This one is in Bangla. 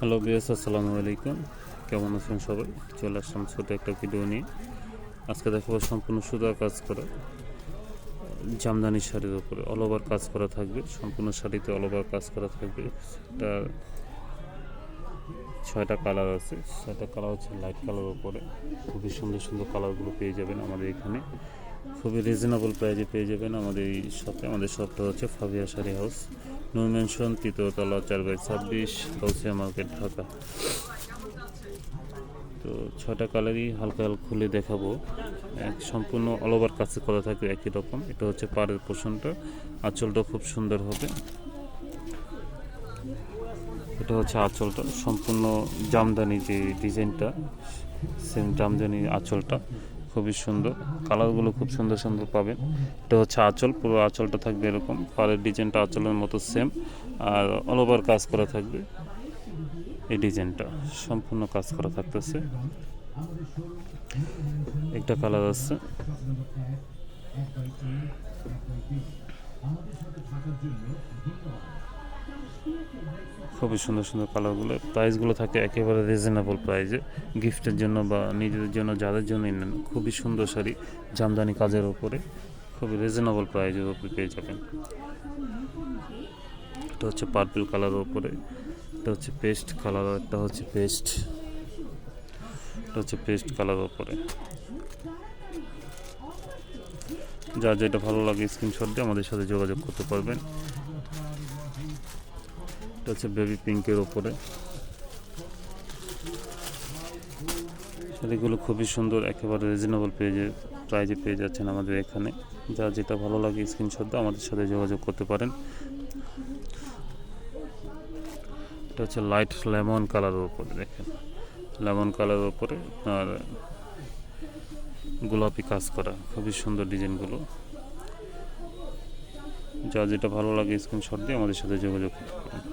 হ্যালো বিএস আসসালামু আলাইকুম। কেমন আছেন সবাই? চলে আসলাম ছোটো একটা ভিডিও নিয়ে। আজকে দেখাবো সম্পূর্ণ সুতা কাজ করা। জামদানি শাড়ির উপরে অল ওভার কাজ করা থাকবে। সম্পূর্ণ শাড়িতে অল ওভার কাজ করা থাকবে। এটা ছয়টা কালার আছে। ছয়টা কালার হচ্ছে লাইট কালার উপরে। খুবই সুন্দর সুন্দর কালারগুলো পেয়ে যাবেন আমাদের এখানে। খুবই রিজনেবল প্রাইজে পেয়ে যাবেন আমাদের এই শপে আমাদের শপটা হচ্ছে ফাবিয়া শাড়ি হাউস নো মেনশন তৃতীয়তলা চার বাই ছাব্বিশ কাউসিয়া মার্কেট, ঢাকা। তো ছটা কালারই হালকা হালকা খুলে দেখাবো। এক সম্পূর্ণ অল ওভার কাছে করা থাকবে একই রকম। এটা হচ্ছে পাড়ের পোষণটা। আঁচলটা খুব সুন্দর হবে। এটা হচ্ছে আঁচলটা। সম্পূর্ণ জামদানি যে ডিজাইনটা সেম জামদানি আঁচলটা। খুবই সুন্দর। কালারগুলো খুব সুন্দর সুন্দর পাবেন। এটা হচ্ছে আঁচল, পুরো আঁচলটা থাকবে এরকম। পাড়ের ডিজাইনটা আঁচলের মতো সেম আর অল ওভার কাজ করা থাকবে। এই ডিজাইনটা সম্পূর্ণ কাজ করা থাকতেছে। একটা কালার আছে। খুবই সুন্দর সুন্দর কালারগুলো। প্রাইসগুলো থাকে একেবারে রিজনেবল প্রাইসে গিফটের জন্য বা নিজেদের জন্য, যাদের জন্যই নেন, খুবই সুন্দর শাড়ি, জামদানি কাজের ওপরে খুবই রিজনেবল প্রাইসের উপরে পেয়ে যাবেন। এটা হচ্ছে পার্পল কালারের উপরে। এটা হচ্ছে পেস্ট কালার একটা হচ্ছে পেস্ট এটা হচ্ছে পেস্ট কালারের উপরে। যা যেটা ভালো লাগে স্ক্রিনশট দিয়ে আমাদের সাথে যোগাযোগ করতে পারবেন। এটা হচ্ছে বেবি পিঙ্কের ওপরে শাড়িগুলো খুবই সুন্দর, একেবারে রিজনেবল পেয়ে প্রাইজে পেয়ে যাচ্ছেন আমাদের এখানে। যা যেটা ভালো লাগে স্ক্রিনশট আমাদের সাথে যোগাযোগ করতে পারেন। এটা হচ্ছে লাইট লেমন কালারের উপরে দেখেন। লেমন কালারের উপরে আপনার গোলাপি কাজ করা, খুবই সুন্দর ডিজাইনগুলো। যা যেটা ভালো লাগে স্ক্রিনশট দিয়ে আমাদের সাথে যোগাযোগ করতে পারেন।